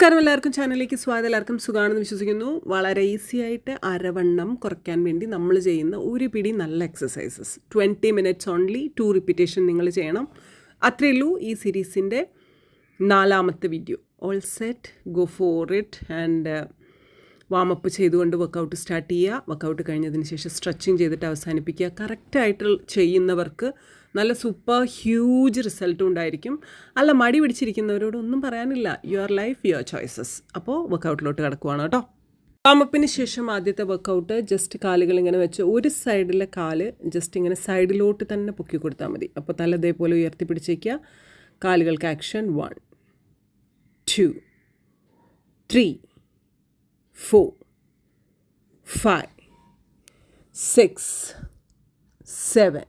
നമസ്കാരം എല്ലാവർക്കും ചാനലിലേക്ക് സ്വാഗതം. എല്ലാവർക്കും സുഖമാണെന്ന് വിശ്വസിക്കുന്നു. വളരെ ഈസി ആയിട്ട് അരവണ്ണം കുറയ്ക്കാൻ വേണ്ടി നമ്മൾ ചെയ്യുന്ന ഒരു പിടി നല്ല exercises twenty minutes only two repetition നിങ്ങൾ ചെയ്യണം. അത്രയേ ഉള്ളൂ ഈ സീരീസിന്റെ നാലാമത്തെ video all set go for it and warm up ചെയ്തുകൊണ്ട് വർക്കൗട്ട് സ്റ്റാർട്ട് ചെയ്യുക. വർക്കൗട്ട് കഴിഞ്ഞതിന് ശേഷം സ്ട്രെച്ചിങ് ചെയ്തിട്ട് അവസാനിപ്പിക്കുക. കറക്റ്റായിട്ട് ചെയ്യുന്നവർക്ക് നല്ല സൂപ്പർ ഹ്യൂജ് റിസൾട്ടും ഉണ്ടായിരിക്കും. അല്ല മടി പിടിച്ചിരിക്കുന്നവരോട് ഒന്നും പറയാനില്ല. യുവർ ലൈഫ് യുവർ ചോയ്സസ് അപ്പോൾ വർക്കൗട്ടിലോട്ട് കിടക്കുവാണ് കേട്ടോ. വാമപ്പിന് ശേഷം ആദ്യത്തെ വർക്കൗട്ട് ജസ്റ്റ് കാലുകൾ ഇങ്ങനെ വെച്ച് ഒരു സൈഡിലെ കാൽ ജസ്റ്റ് ഇങ്ങനെ സൈഡിലോട്ട് തന്നെ പൊക്കി കൊടുത്താൽ മതി. അപ്പോൾ തല ഇതേപോലെ ഉയർത്തി പിടിച്ചേക്കുക. കാലുകൾക്ക് action one two three four five six seven,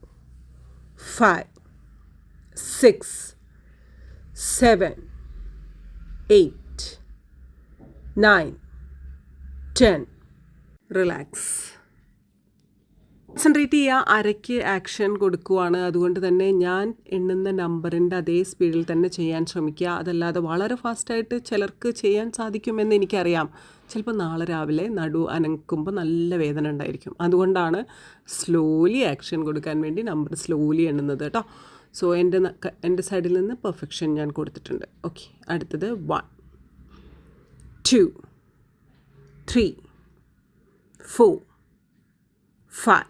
five, six, seven, eight, nine, ten. Relax. Concentrate ചെയ്യുക അരയ്ക്ക് ആക്ഷൻ കൊടുക്കുവാണ്. അതുകൊണ്ട് തന്നെ ഞാൻ എണ്ണുന്ന നമ്പറിന്റെ അതേ സ്പീഡിൽ തന്നെ ചെയ്യാൻ ശ്രമിക്കുക. അതല്ലാതെ വളരെ ഫാസ്റ്റായിട്ട് ചിലർക്ക് ചെയ്യാൻ സാധിക്കുമെന്ന് എനിക്കറിയാം. ചിലപ്പോൾ നാളെ രാവിലെ നടു അനക്കുമ്പോൾ നല്ല വേദന ഉണ്ടായിരിക്കും. അതുകൊണ്ടാണ് സ്ലോലി ആക്ഷൻ കൊടുക്കാൻ വേണ്ടി നമ്പർ സ്ലോലി എണ്ണുന്നത് കേട്ടോ. സോ എന്റെ എന്റെ സൈഡിൽ നിന്ന് പെർഫെക്ഷൻ ഞാൻ കൊടുത്തിട്ടുണ്ട്. ഓക്കെ അടുത്തത് one two three four five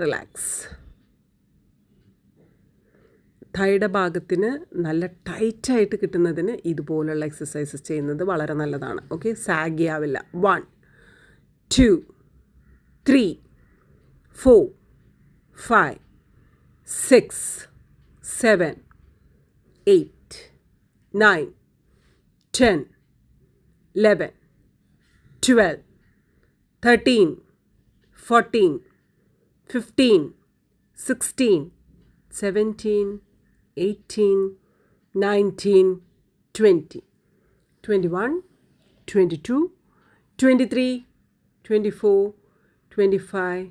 Relax. തൈയുടെ ഭാഗത്തിന് നല്ല ടൈറ്റായിട്ട് കിട്ടുന്നതിന് ഇതുപോലുള്ള എക്സസൈസസ് ചെയ്യുന്നത് വളരെ നല്ലതാണ്. ഓക്കെ സാഗി ആവില്ല one two three four five six seven eight nine ten eleven twelve thirteen fourteen 15, 16, 17, 18, 19, 20, 21, 22, 23, 24, 25,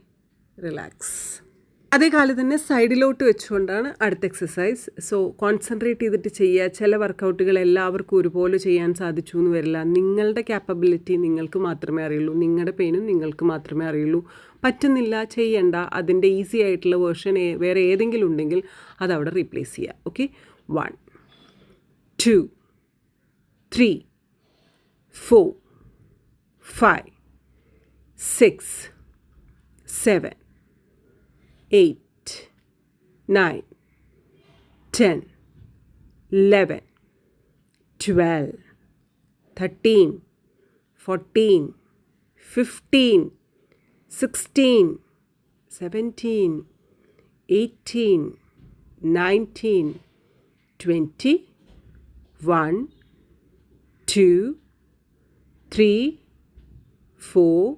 relax അതേ കാലം തന്നെ സൈഡിലോട്ട് വെച്ചുകൊണ്ടാണ് അടുത്ത എക്സസൈസ് സോ കോൺസെൻട്രേറ്റ് ചെയ്തിട്ട് ചെയ്യുക. ചില വർക്കൗട്ടുകൾ എല്ലാവർക്കും ഒരുപോലെ ചെയ്യാൻ സാധിച്ചു എന്ന് വരില്ല. നിങ്ങളുടെ ക്യാപ്പബിലിറ്റി നിങ്ങൾക്ക് മാത്രമേ അറിയുള്ളൂ. നിങ്ങളുടെ പെയിനും നിങ്ങൾക്ക് മാത്രമേ അറിയുള്ളൂ. പറ്റുന്നില്ല ചെയ്യണ്ട അതിന്റെ ഈസി ആയിട്ടുള്ള വേർഷൻ വേറെ ഏതെങ്കിലും ഉണ്ടെങ്കിൽ അതവിടെ റീപ്ലേസ് ചെയ്യുക okay one two three four five six seven eight nine ten eleven twelve thirteen fourteen fifteen 16, 17, 18, 19, 20, 1, 2, 3, 4,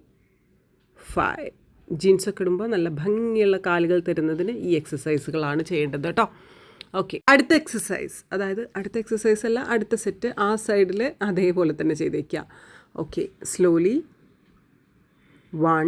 5. ജീൻസൊക്കെ ഇടുമ്പോൾ നല്ല ഭംഗിയുള്ള കാലുകൾ തരുന്നതിന് ഈ എക്സസൈസുകളാണ് ചെയ്യേണ്ടത് കേട്ടോ. ഓക്കെ അടുത്ത എക്സസൈസ് അതായത് അടുത്ത എക്സസൈസ് അല്ല അടുത്ത സെറ്റ് ആ സൈഡിൽ അതേപോലെ തന്നെ ചെയ്തേക്കുക okay slowly one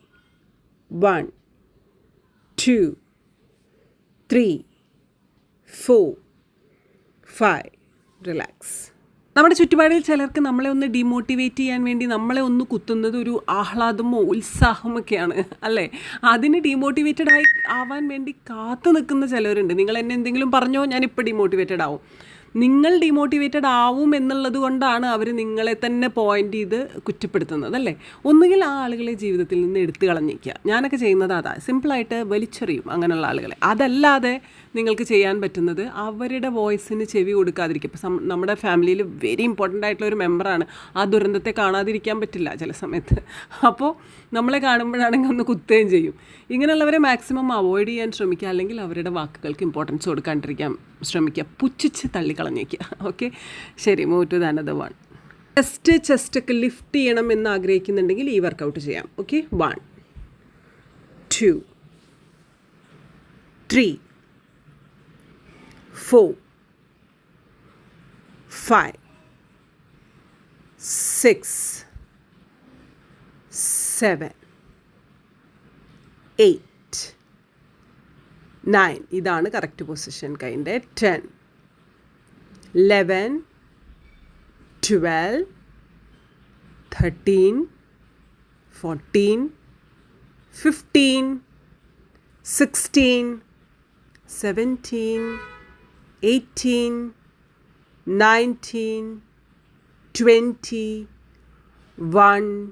One two three four five. Relax. നമ്മുടെ ചുറ്റുപാടിൽ ചിലർക്ക് നമ്മളെ ഒന്ന് ഡിമോട്ടിവേറ്റ് ചെയ്യാൻ വേണ്ടി നമ്മളെ ഒന്ന് കുത്തുന്നത് ഒരു ആഹ്ലാദമോ ഉത്സാഹമൊക്കെയാണ് അല്ലേ? അതിന് ഡിമോട്ടിവേറ്റഡ് ആയി ആവാൻ വേണ്ടി കാത്തു നിൽക്കുന്ന ചിലവരുണ്ട് നിങ്ങൾ എന്നെ എന്തെങ്കിലും പറഞ്ഞോ ഞാനിപ്പോൾ ഡിമോട്ടിവേറ്റഡ് ആവും. നിങ്ങൾ ഡിമോട്ടിവേറ്റഡ് ആവും എന്നുള്ളത് കൊണ്ടാണ് അവർ നിങ്ങളെ തന്നെ പോയിന്റ് ചെയ്ത് കുറ്റപ്പെടുത്തുന്നത് അല്ലേ? ഒന്നുകിൽ ആ ആളുകളെ ജീവിതത്തിൽ നിന്ന് എടുത്തു കളഞ്ഞിരിക്കുക. ഞാനൊക്കെ ചെയ്യുന്നത് അതാ. സിമ്പിളായിട്ട് വലിച്ചെറിയും അങ്ങനെയുള്ള ആളുകളെ. അതല്ലാതെ നിങ്ങൾക്ക് ചെയ്യാൻ പറ്റുന്നത് അവരുടെ വോയിസിന് ചെവി കൊടുക്കാതിരിക്കുക. ഇപ്പം നമ്മുടെ ഫാമിലിയിൽ വെരി ഇമ്പോർട്ടന്റ് ആയിട്ടുള്ള ഒരു മെമ്പറാണ് ആ ദുരന്തത്തെ കാണാതിരിക്കാൻ പറ്റില്ല ചില സമയത്ത്. അപ്പോൾ നമ്മളെ കാണുമ്പോഴാണെങ്കിൽ ഒന്ന് കുത്തുകയും ചെയ്യും. ഇങ്ങനെയുള്ളവരെ മാക്സിമം അവോയ്ഡ് ചെയ്യാൻ ശ്രമിക്കുക. അല്ലെങ്കിൽ അവരുടെ വാക്കുകൾക്ക് ഇമ്പോർട്ടൻസ് കൊടുക്കാണ്ടിരിക്കാൻ ശ്രമിക്കുക. പുച്ഛിച്ച് തള്ളിക്കളഞ്ഞേക്കുക. ഓക്കെ ശരി move to the another one chest ചെസ്റ്റൊക്കെ lift ചെയ്യണം എന്ന് ആഗ്രഹിക്കുന്നുണ്ടെങ്കിൽ ഈ വർക്കൗട്ട് ചെയ്യാം. Okay one two three four five six, seven, eight nine ഇതാണ് correct position കൈന്റെ ten eleven twelve thirteen fourteen fifteen sixteen seventeen 18, 19, 20, 1,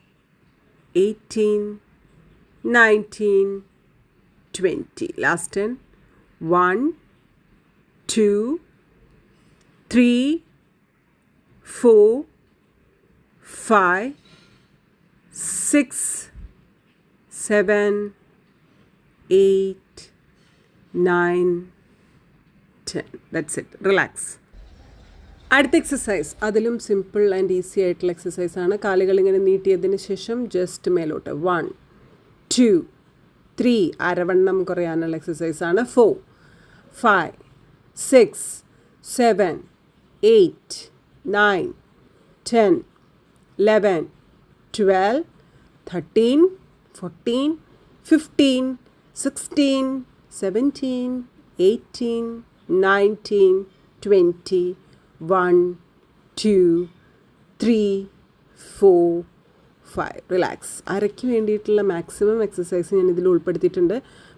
18, 19, 20. Last 10. 1, 2, 3, 4, 5, 6, 7, 8, 9, 10. That's it. Relax. അടുത്ത exercise അതിലും simple and easy ആയിട്ടുള്ള exercise ആണ്. കാലുകൾ ഇങ്ങനെ നീട്ടിയതിന് ശേഷം ജസ്റ്റ് മേലോട്ട്. വൺ ടു ത്രീ അരവണ്ണം കുറയാനുള്ള എക്സസൈസ് ആണ്. Four five six seven eight nine ten eleven twelve thirteen fourteen fifteen sixteen seventeen eighteen nineteen twenty one two three four five. Relax. അരയ്ക്ക് വേണ്ടിയിട്ടുള്ള maximum exercise ഞാൻ ഇതിൽ ഉൾപ്പെടുത്തിയിട്ടുണ്ട്.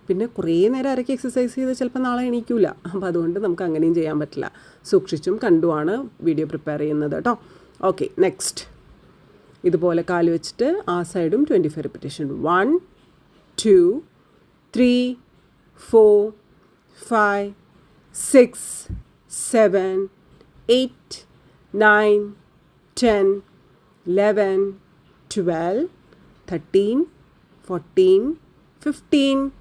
പിന്നെ കുറേ നേരം അരയ്ക്ക് എക്സസൈസ് ചെയ്ത് ചിലപ്പോൾ നാളെ എണീക്കില്ല അപ്പോൾ അതുകൊണ്ട് നമുക്ക് അങ്ങനെയും ചെയ്യാൻ പറ്റില്ല. സൂക്ഷിച്ചും കണ്ടുമാണ് വീഡിയോ പ്രിപ്പയർ ചെയ്യുന്നത് കേട്ടോ. Okay next. ഇതുപോലെ കാൽ വെച്ചിട്ട് ആ സൈഡും twenty five repetition one two three four five six seven 8, 9, 10, 11, 12, 13, 14, 15,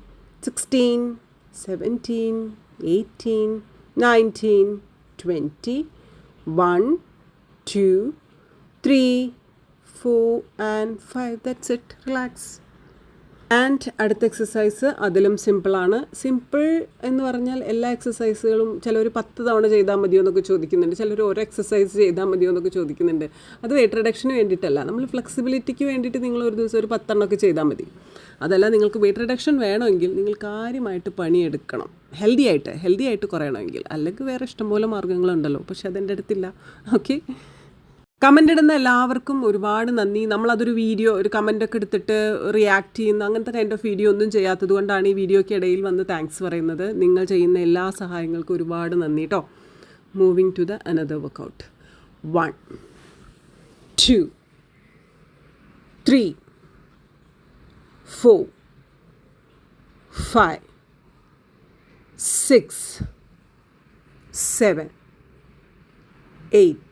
16, 17, 18, 19, 20, 1, 2, 3, 4 and 5. That's it. Relax. And അടുത്ത എക്സസൈസ് അതിലും സിമ്പിളാണ് സിമ്പിൾ എന്ന് പറഞ്ഞാൽ എല്ലാ എക്സസൈസുകളും ചിലർ പത്ത് തവണ ചെയ്താൽ മതിയോ എന്നൊക്കെ ചോദിക്കുന്നുണ്ട്. ചിലർ ഓരോ എക്സസൈസ് ചെയ്താൽ മതിയോ എന്നൊക്കെ ചോദിക്കുന്നുണ്ട്. അത് വെയിറ്റ് റിഡക്ഷന് വേണ്ടിയിട്ടല്ല. നമ്മൾ ഫ്ലെക്സിബിലിറ്റിക്ക് വേണ്ടിയിട്ട് നിങ്ങൾ ഒരു ദിവസം ഒരു പത്തെണ്ണമൊക്കെ ചെയ്താൽ മതി. അതല്ല നിങ്ങൾക്ക് വെയിറ്റ് റിഡക്ഷൻ വേണമെങ്കിൽ നിങ്ങൾ കാര്യമായിട്ട് പണിയെടുക്കണം. ഹെൽത്തി ആയിട്ട് ഹെൽത്തി ആയിട്ട് കുറയണമെങ്കിൽ. അല്ലെങ്കിൽ വേറെ ഇഷ്ടംപോലെ മാർഗങ്ങളുണ്ടല്ലോ. പക്ഷെ അതെന്റെ അടുത്തില്ല. ഓക്കെ കമന്റ് ഇടുന്ന എല്ലാവർക്കും ഒരുപാട് നന്ദി. നമ്മളതൊരു വീഡിയോ ഒരു കമന്റൊക്കെ എടുത്തിട്ട് റിയാക്ട് ചെയ്യുന്ന അങ്ങനത്തെ കൈൻഡ് ഓഫ് വീഡിയോ ഒന്നും ചെയ്യാത്തത് കൊണ്ടാണ് ഈ വീഡിയോയ്ക്ക് ഇടയിൽ വന്ന് താങ്ക്സ് പറയുന്നത്. നിങ്ങൾ ചെയ്യുന്ന എല്ലാ സഹായങ്ങൾക്കും ഒരുപാട് നന്ദി കേട്ടോ moving to the another workout one two three four five six seven eight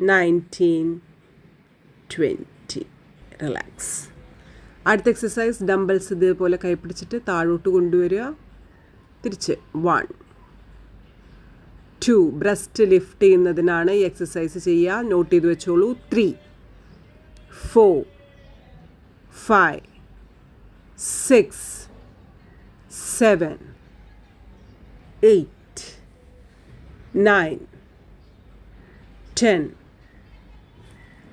Nineteen twenty relax അടുത്ത എക്സസൈസ് ഡംബിൾസ് ഇതേപോലെ കൈപ്പിടിച്ചിട്ട് താഴോട്ട് കൊണ്ടുവരിക. തിരിച്ച് വൺ ടു ബ്രസ്റ്റ് ലിഫ്റ്റ് ചെയ്യുന്നതിനാണ് ഈ എക്സസൈസ് ചെയ്യുക. നോട്ട് ചെയ്ത് വെച്ചോളൂ. Three four five six seven eight nine ten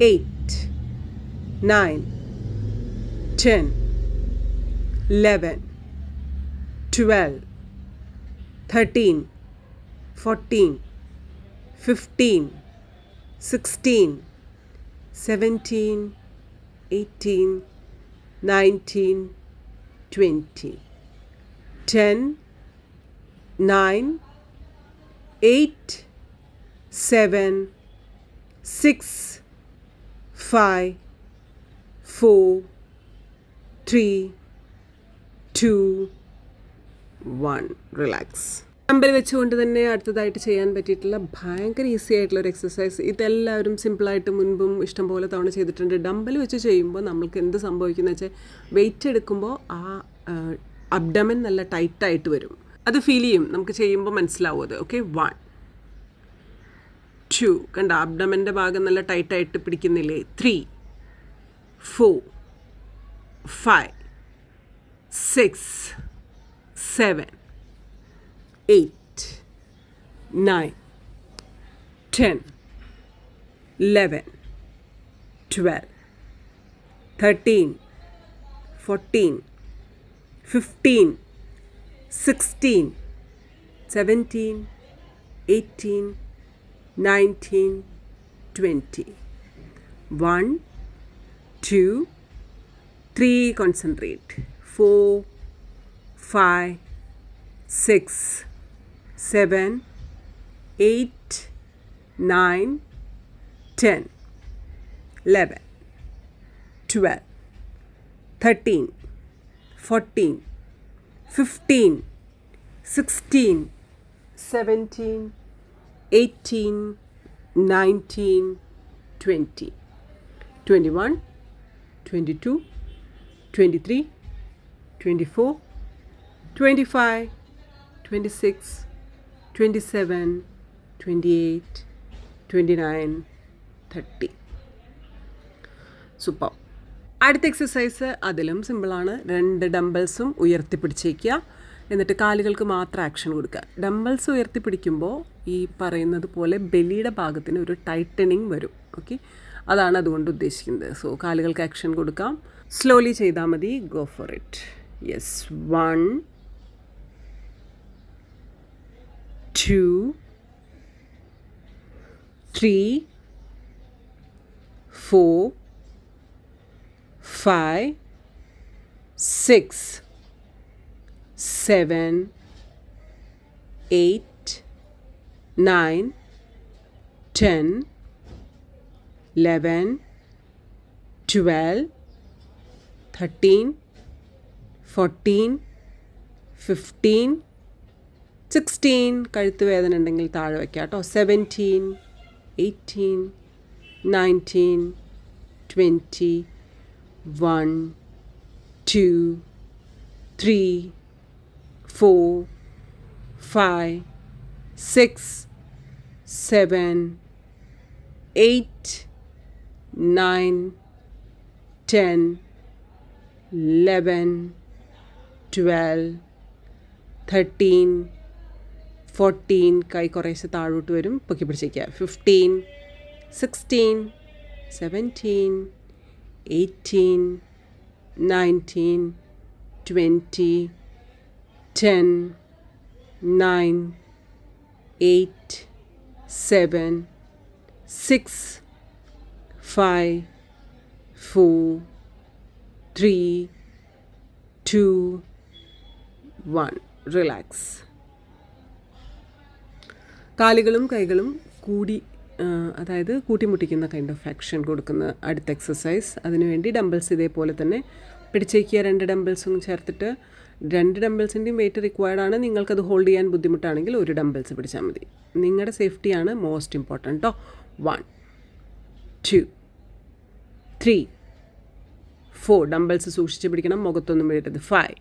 eight, nine, ten, eleven, twelve, thirteen, fourteen, fifteen, sixteen, seventeen, eighteen, nineteen, twenty, ten, nine, eight, seven, six, five four, three, two, one. Relax. Number വെച്ചുകൊണ്ട് തന്നെ അടുത്തതായിട്ട് ചെയ്യാൻ പറ്റിയിട്ടുള്ള ഭയങ്കര easy ആയിട്ടുള്ള ഒരു exercise ഇതെല്ലാവരും സിമ്പിളായിട്ട് മുൻപും ഇഷ്ടം പോലെ തവണ ചെയ്തിട്ടുണ്ട്. ഡമ്പൽ വെച്ച് ചെയ്യുമ്പോൾ നമ്മൾക്ക് എന്ത് സംഭവിക്കുന്ന വെച്ചാൽ വെയിറ്റ് എടുക്കുമ്പോൾ ആ അബ്ഡമൻ നല്ല ടൈറ്റായിട്ട് വരും. അത് ഫീൽ ചെയ്യും. നമുക്ക് ചെയ്യുമ്പോൾ മനസ്സിലാവും അത്. ഓക്കെ വൺ ടു കണ്ട അബ്ഡമന്റെ ഭാഗം നല്ല ടൈറ്റായിട്ട് പിടിക്കുന്നില്ലേ? Three four five six seven eight nine ten eleven twelve thirteen fourteen fifteen sixteen seventeen eighteen 19, 20. 1, 2, 3, concentrate. 4, 5, 6, 7, 8, 9, 10, 11, 12, 13 14 15 16 17 18 19 20 21 22 23 24 25 26 27 28 29 30 super അടുത്ത എക്സസൈസ് അതിലും സിമ്പിളാണ് രണ്ട് ഡംബിൾസും ഉയർത്തിപ്പിടിച്ചേക്കുക. എന്നിട്ട് കാലുകൾക്ക് മാത്രം ആക്ഷൻ കൊടുക്കുക. ഡംബിൾസ് ഉയർത്തിപ്പിടിക്കുമ്പോൾ ഈ പറയുന്നത് പോലെ ബലിയുടെ ഭാഗത്തിന് ഒരു ടൈറ്റനിങ് വരും. ഓക്കെ അതാണ് അതുകൊണ്ട് ഉദ്ദേശിക്കുന്നത്. സോ കാലുകൾക്ക് ആക്ഷൻ കൊടുക്കാം. സ്ലോലി ചെയ്താൽ മതി. Go for it yes one two three four five six, seven, eight, nine, ten, eleven, twelve, thirteen, fourteen, fifteen sixteen കഴുത്ത് വേദന ഉണ്ടെങ്കിൽ താഴെ വയ്ക്കാം കേട്ടോ seventeen eighteen nineteen twenty one, two, three, four, five, six, seven, eight, nine, ten, eleven, twelve, thirteen, fourteen കൈ കുറേശ്ശെ താഴോട്ട് വരും പൊക്കി പിടിച്ചേക്കുക ഫിഫ്റ്റീൻ സിക്സ്റ്റീൻ സെവന്റീൻ 18, 19, 20, 10, 9, 8, 7, 6, 5, 4, 3, 2, 1. Relax. കാലുകളും കൈകളും കൂടി അതായത് കൂട്ടിമുട്ടിക്കുന്ന കൈൻഡ് ഓഫ് ആക്ഷൻ കൊടുക്കുന്ന അടുത്ത എക്സസൈസ് അതിനുവേണ്ടി ഡംബിൾസ് ഇതേപോലെ തന്നെ പിടിച്ചേക്കുക രണ്ട് ഡംബിൾസും ചേർത്തിട്ട് രണ്ട് ഡംബിൾസിന്റെയും വെയിറ്റ് റിക്വയർഡ് ആണ്. നിങ്ങൾക്കത് ഹോൾഡ് ചെയ്യാൻ ബുദ്ധിമുട്ടാണെങ്കിൽ ഒരു ഡംബിൾസ് പിടിച്ചാൽ മതി. നിങ്ങളുടെ സേഫ്റ്റിയാണ് മോസ്റ്റ് ഇമ്പോർട്ടന്റ് കേട്ടോ one two three four dumbbells സൂക്ഷിച്ച് പിടിക്കണം. മുഖത്തൊന്നും വീഴരുത് five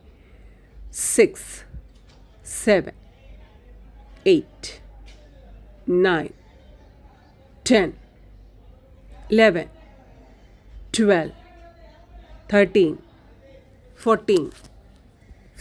six seven eight nine 10, 11, 12, 13, 14,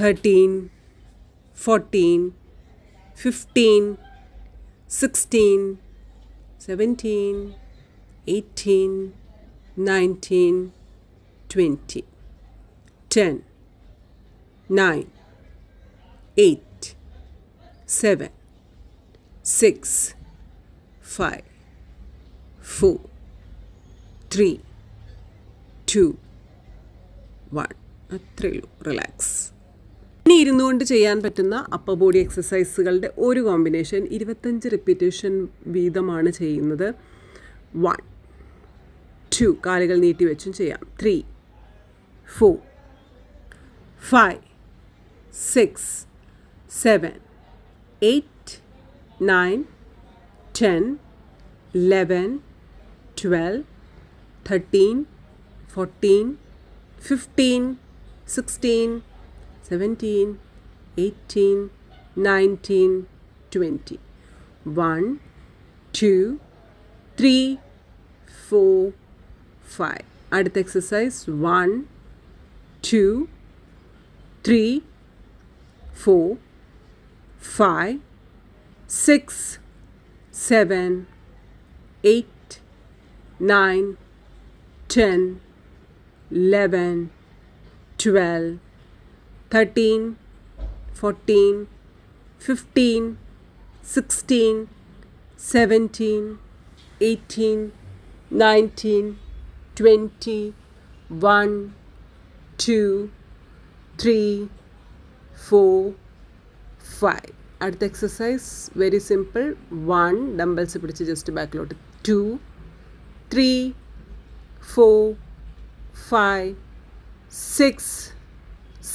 13, 14, 15, 16, 17, 18, 19, 20, 10, 9, 8, 7, 6, 5, 4, three to one അത്രയേ ഉള്ളൂ റിലാക്സ് ഇനി ഇരുന്നുകൊണ്ട് ചെയ്യാൻ പറ്റുന്ന അപ്പർ ബോഡി എക്സസൈസുകളുടെ ഒരു കോമ്പിനേഷൻ ഇരുപത്തഞ്ച് റിപ്പീറ്റേഷൻ വീതമാണ് ചെയ്യുന്നത്. വൺ ടു കാലുകൾ നീട്ടി വെച്ചും ചെയ്യാം. Three four five six seven eight nine ten eleven twelve thirteen fourteen fifteen sixteen 17, 18, 19, 20. 1, 2, 3, 4, 5. Exercise 1, 6, 7, 8, 9, 10, 11, 12, 13 14 15 16 17 18 19 20 1 2 3 4 5 അടുത്ത exercise very simple one dumbbells പിടിച്ച് ജസ്റ്റ് ബാക്കിലോട്ട് two three four five six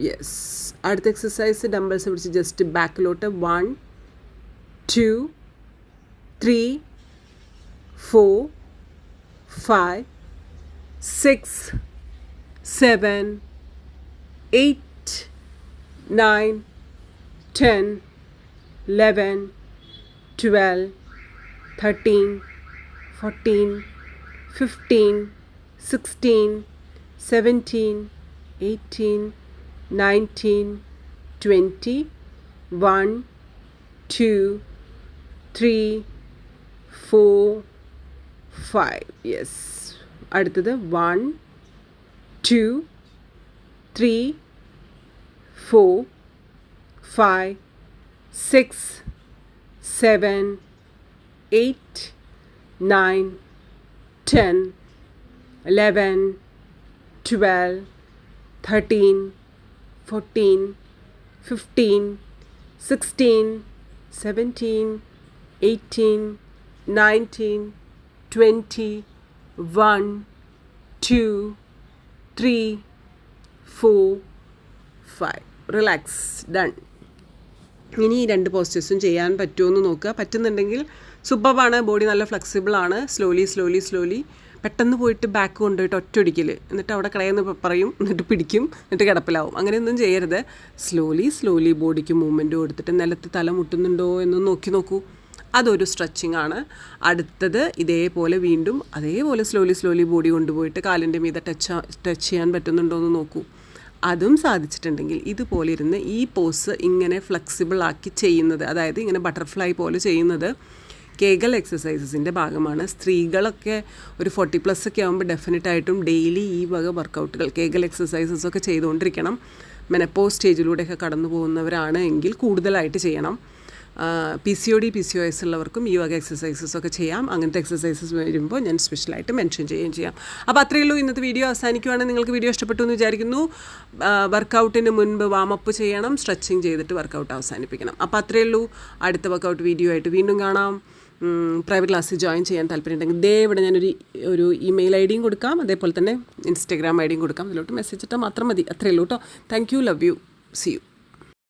Yes அடுத்த எக்ஸசைஸ் டம்பல்ஸை பிடிச்சி just பேக்கிலோட்ட one two three four five six seven eight nine ten eleven twelve thirteen fourteen fifteen sixteen seventeen eighteen 19, 20, 1, 2, 3, 4, 5. Yes. Adutthadu 1, 2, 3, 4, 5, 6, 7, 8, 9, 10, 11, 12, 13, fourteen fifteen sixteen seventeen eighteen nineteen twenty one two three four five relax done ഇനി ഈ രണ്ട് പോസ്റ്റേഴ്സും ചെയ്യാൻ പറ്റുമോ എന്ന് നോക്കുക. പറ്റുന്നുണ്ടെങ്കിൽ സൂപ്പറാണ് body നല്ല ഫ്ലെക്സിബിൾ ആണ്. സ്ലോലി സ്ലോലി സ്ലോലി പെട്ടെന്ന് പോയിട്ട് ബാക്ക് കൊണ്ടുപോയിട്ട് ഒറ്റയൊടിക്കൽ എന്നിട്ട് അവിടെ കളയെന്ന് പറയും എന്നിട്ട് പിടിക്കും എന്നിട്ട് കിടപ്പിലാവും. അങ്ങനെയൊന്നും ചെയ്യരുത്. സ്ലോലി സ്ലോലി ബോഡിക്ക് മൂവ്മെന്റ് കൊടുത്തിട്ട് നിലത്ത് തല മുട്ടുന്നുണ്ടോ എന്ന് നോക്കി നോക്കൂ. അതൊരു സ്ട്രെച്ചിങ് ആണ്. അടുത്തത് ഇതേപോലെ വീണ്ടും അതേപോലെ സ്ലോലി സ്ലോലി ബോഡി കൊണ്ടുപോയിട്ട് കാലിന്റെ മീതെ ടച്ച് ടച്ച് ചെയ്യാൻ പറ്റുന്നുണ്ടോ എന്ന് നോക്കൂ. അതും സാധിച്ചിട്ടുണ്ടെങ്കിൽ ഇതുപോലെ ഇരുന്ന് ഈ പോസ് ഇങ്ങനെ ഫ്ലെക്സിബിൾ ആക്കി ചെയ്യുന്നത് അതായത് ഇങ്ങനെ ബട്ടർഫ്ലൈ പോലെ ചെയ്യുന്നത് കേഗൽ എക്സസൈസസിന്റെ ഭാഗമാണ്. സ്ത്രീകളൊക്കെ ഒരു ഫോർട്ടി പ്ലസ് ഒക്കെ ആകുമ്പോൾ ഡെഫിനറ്റ് ആയിട്ടും ഡെയിലി ഈ വക വർക്കൗട്ടുകൾ കേഗൽ എക്സസൈസസ് ഒക്കെ ചെയ്തുകൊണ്ടിരിക്കണം. മെനപ്പോ സ്റ്റേജിലൂടെയൊക്കെ കടന്നു പോകുന്നവരാണ് എങ്കിൽ കൂടുതലായിട്ട് ചെയ്യണം. P C O D P C O S ഉള്ളവർക്കും ഈ വക എക്സസൈസസ് ഒക്കെ ചെയ്യാം. അങ്ങനത്തെ എക്സസൈസസ് വരുമ്പോൾ ഞാൻ സ്പെഷ്യലായിട്ട് മെൻഷൻ ചെയ്യുകയും ചെയ്യാം. അപ്പോൾ അത്രയേ ഉള്ളൂ ഇന്നത്തെ വീഡിയോ അവസാനിക്കുവാണെങ്കിൽ നിങ്ങൾക്ക് വീഡിയോ ഇഷ്ടപ്പെട്ടു എന്ന് വിചാരിക്കുന്നു. വർക്കൗട്ടിന് മുൻപ് വാമപ്പ് ചെയ്യണം. സ്ട്രെച്ചിങ് ചെയ്തിട്ട് വർക്കൗട്ട് അവസാനിപ്പിക്കണം. അപ്പോൾ അത്രയേ ഉള്ളൂ. അടുത്ത വർക്കൗട്ട് വീഡിയോ ആയിട്ട് വീണ്ടും കാണാം. പ്രൈവറ്റ് ക്ലാസ്സിൽ ജോയിൻ ചെയ്യാൻ താല്പര്യമുണ്ടെങ്കിൽ ദേ ഇവിടെ ഞാനൊരു ഒരു ഇമെയിൽ ഐ ഡിയും കൊടുക്കാം. അതേപോലെ തന്നെ ഇൻസ്റ്റഗ്രാം ഐ ഡിയും കൊടുക്കാം. അതിലോട്ട് മെസ്സേജ് ഇട്ടാൽ മാത്രം മതി. അത്രയേ ഉള്ളൂ കേട്ടോ thank you love you see you